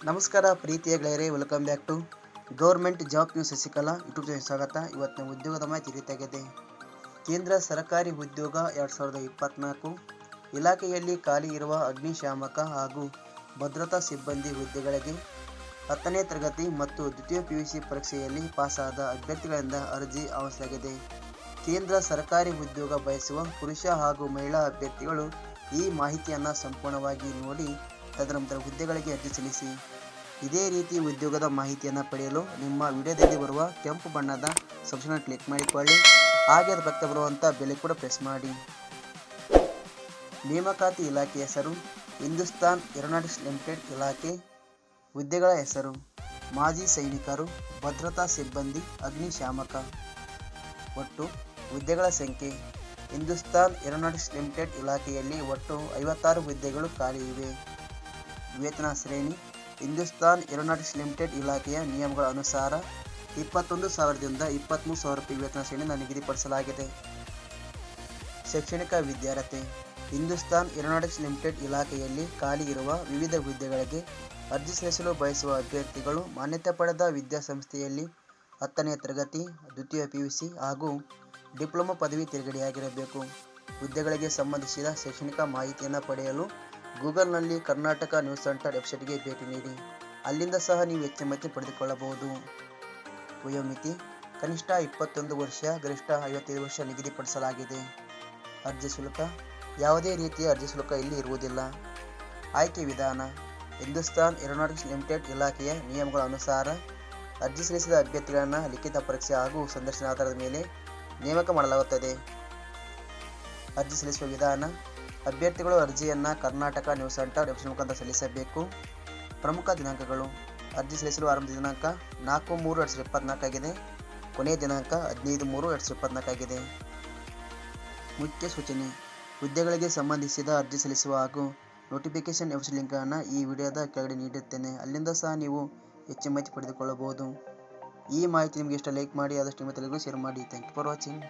ನಮಸ್ಕಾರ ಪ್ರೀತಿಯ ಗೆಳೆಯರೇ welcome back to government job news Shashikala YouTube channel ಸ್ವಾಗತ. ಇವತ್ತಿನ ಉದ್ಯೋಗದ ಮಾಹಿತಿ ರೀತಿಯಾಗಿದೆ ಕೇಂದ್ರ ಸರ್ಕಾರಿ ಉದ್ಯೋಗ ಎರಡು ಸಾವಿರದ ಇಪ್ಪತ್ತ್ನಾಲ್ಕು ಇಲಾಖೆಯಲ್ಲಿ ಖಾಲಿ ಇರುವ ಅಗ್ನಿಶಾಮಕ ಹಾಗೂ ಭದ್ರತಾ ಸಿಬ್ಬಂದಿ ಹುದ್ದೆಗಳಿಗೆ ಹತ್ತನೇ ತರಗತಿ ಮತ್ತು ದ್ವಿತೀಯ ಪಿ ಯು ಸಿ ಪರೀಕ್ಷೆಯಲ್ಲಿ ಪಾಸಾದ ಅಭ್ಯರ್ಥಿಗಳಿಂದ ಅರ್ಜಿ ಆಹ್ವಾನಿಸಲಾಗಿದೆ ಕೇಂದ್ರ ಸರ್ಕಾರಿ ಉದ್ಯೋಗ ಬಯಸುವ ಪುರುಷ ಹಾಗೂ ಮಹಿಳಾ ಅಭ್ಯರ್ಥಿಗಳು ಈ ಮಾಹಿತಿಯನ್ನು ಸಂಪೂರ್ಣವಾಗಿ ನೋಡಿ ತದನಂತರ ಹುದ್ದೆಗಳಿಗೆ ಅರ್ಜಿ ಸಲ್ಲಿಸಿ. ಇದೇ ರೀತಿ ಉದ್ಯೋಗದ ಮಾಹಿತಿಯನ್ನು ಪಡೆಯಲು ನಿಮ್ಮ ವಿಡಿಯೋದಲ್ಲಿ ಬರುವ ಕೆಂಪು ಬಣ್ಣದ ಸಬ್ಸ್ಕ್ರೈಬ್ ಕ್ಲಿಕ್ ಮಾಡಿಕೊಳ್ಳಿ. ಹಾಗೆ ಅದರ ಪಕ್ಕ ಬರುವಂಥ ಬೆಲೆ ಕೂಡ ಪ್ರೆಸ್ ಮಾಡಿ. ನೇಮಕಾತಿ ಇಲಾಖೆ ಹೆಸರು, ಹಿಂದೂಸ್ತಾನ್ ಏರೋನಾಟಿಕ್ಸ್ ಲಿಮಿಟೆಡ್ ಇಲಾಖೆ, ಹುದ್ದೆಗಳ ಹೆಸರು, ಮಾಜಿ ಸೈನಿಕರು, ಭದ್ರತಾ ಸಿಬ್ಬಂದಿ, ಅಗ್ನಿಶಾಮಕ. ಒಟ್ಟು ಹುದ್ದೆಗಳ ಸಂಖ್ಯೆ ಹಿಂದೂಸ್ತಾನ್ ಏರೋನಾಟಿಕ್ಸ್ ಲಿಮಿಟೆಡ್ ಇಲಾಖೆಯಲ್ಲಿ ಒಟ್ಟು ಐವತ್ತಾರು ಹುದ್ದೆಗಳು ಖಾಲಿ ಇವೆ. ವೇತನ ಶ್ರೇಣಿ, ಹಿಂದೂಸ್ತಾನ್ ಏರೋನಾಟಿಕ್ಸ್ ಲಿಮಿಟೆಡ್ ಇಲಾಖೆಯ ನಿಯಮಗಳ ಅನುಸಾರ ಇಪ್ಪತ್ತೊಂದು ಸಾವಿರದಿಂದ ಇಪ್ಪತ್ತ್ಮೂರು ಸಾವಿರ ರೂಪಾಯಿ ವೇತನ ಶ್ರೇಣಿಯನ್ನು ನಿಗದಿಪಡಿಸಲಾಗಿದೆ. ಶೈಕ್ಷಣಿಕ ವಿದ್ಯಾರ್ಥಿ ಹಿಂದೂಸ್ತಾನ್ ಏರೋನಾಟಿಕ್ಸ್ ಲಿಮಿಟೆಡ್ ಇಲಾಖೆಯಲ್ಲಿ ಖಾಲಿ ಇರುವ ವಿವಿಧ ಹುದ್ದೆಗಳಿಗೆ ಅರ್ಜಿ ಸಲ್ಲಿಸಲು ಬಯಸುವ ಅಭ್ಯರ್ಥಿಗಳು ಮಾನ್ಯತೆ ಪಡೆದ ವಿದ್ಯಾಸಂಸ್ಥೆಯಲ್ಲಿ ಹತ್ತನೇ ತರಗತಿ, ದ್ವಿತೀಯ ಪಿ ಯು ಸಿ ಹಾಗೂ ಡಿಪ್ಲೊಮಾ ಪದವಿ ತಿರುಗಡೆಯಾಗಿರಬೇಕು. ಹುದ್ದೆಗಳಿಗೆ ಸಂಬಂಧಿಸಿದ ಶೈಕ್ಷಣಿಕ ಮಾಹಿತಿಯನ್ನು ಪಡೆಯಲು ಗೂಗಲ್ನಲ್ಲಿ ಕರ್ನಾಟಕ ನ್ಯೂಸ್ ಸೆಂಟರ್ ವೆಬ್ಸೈಟ್ಗೆ ಭೇಟಿ ನೀಡಿ. ಅಲ್ಲಿಂದ ಸಹ ನೀವು ಹೆಚ್ಚಿನ ಮಾಹಿತಿ ಪಡೆದುಕೊಳ್ಳಬಹುದು. ವಯೋಮಿತಿ ಕನಿಷ್ಠ ಇಪ್ಪತ್ತೊಂದು ವರ್ಷ, ಗರಿಷ್ಠ ಐವತ್ತೈದು ವರ್ಷ ನಿಗದಿಪಡಿಸಲಾಗಿದೆ. ಅರ್ಜಿ ಶುಲ್ಕ, ಯಾವುದೇ ರೀತಿಯ ಅರ್ಜಿ ಶುಲ್ಕ ಇಲ್ಲಿ ಇರುವುದಿಲ್ಲ. ಆಯ್ಕೆ ವಿಧಾನ, ಹಿಂದೂಸ್ತಾನ್ ಏರೋನಾಟಿಕ್ಸ್ ಲಿಮಿಟೆಡ್ ಇಲಾಖೆಯ ನಿಯಮಗಳ ಅನುಸಾರ ಅರ್ಜಿ ಸಲ್ಲಿಸಿದ ಅಭ್ಯರ್ಥಿಗಳನ್ನು ಲಿಖಿತ ಪರೀಕ್ಷೆ ಹಾಗೂ ಸಂದರ್ಶನ ಆಧಾರದ ಮೇಲೆ ನೇಮಕ ಮಾಡಲಾಗುತ್ತದೆ. ಅರ್ಜಿ ಸಲ್ಲಿಸುವ ವಿಧಾನ, ಅಭ್ಯರ್ಥಿಗಳು ಅರ್ಜಿಯನ್ನು ಕರ್ನಾಟಕ ನ್ಯೂಸ್ ಸೆಂಟರ್ ವೆಬ್ಸೈಟ್ ಮುಖಾಂತರ ಸಲ್ಲಿಸಬೇಕು. ಪ್ರಮುಖ ದಿನಾಂಕಗಳು, ಅರ್ಜಿ ಸಲ್ಲಿಸಲು ಆರಂಭದ ದಿನಾಂಕ ನಾಲ್ಕು ಮೂರು ಎರಡು ಸಾವಿರದ ಇಪ್ಪತ್ನಾಲ್ಕಾಗಿದೆ ಕೊನೆಯ ದಿನಾಂಕ ಹದಿನೈದು ಮೂರು ಎರಡು ಸಾವಿರದ ಇಪ್ಪತ್ನಾಲ್ಕಾಗಿದೆ ಮುಖ್ಯ ಸೂಚನೆ, ಹುದ್ದೆಗಳಿಗೆ ಸಂಬಂಧಿಸಿದ ಅರ್ಜಿ ಸಲ್ಲಿಸುವ ಹಾಗೂ ನೋಟಿಫಿಕೇಶನ್ ವೆಬ್ಸೈಟ್ ಲಿಂಕನ್ನು ಈ ವಿಡಿಯೋದ ಕೆಳಗಡೆ ನೀಡುತ್ತೇನೆ ಅಲ್ಲಿಂದ ಸಹ ನೀವು ಹೆಚ್ಚು ಮಾಹಿತಿ ಪಡೆದುಕೊಳ್ಳಬಹುದು. ಈ ಮಾಹಿತಿ ನಿಮಗೆ ಇಷ್ಟ ಲೈಕ್ ಮಾಡಿ, ಆದಷ್ಟು ನಿಮ್ಮ ತಲೆಗೂ ಶೇರ್ ಮಾಡಿ. Thank you for watching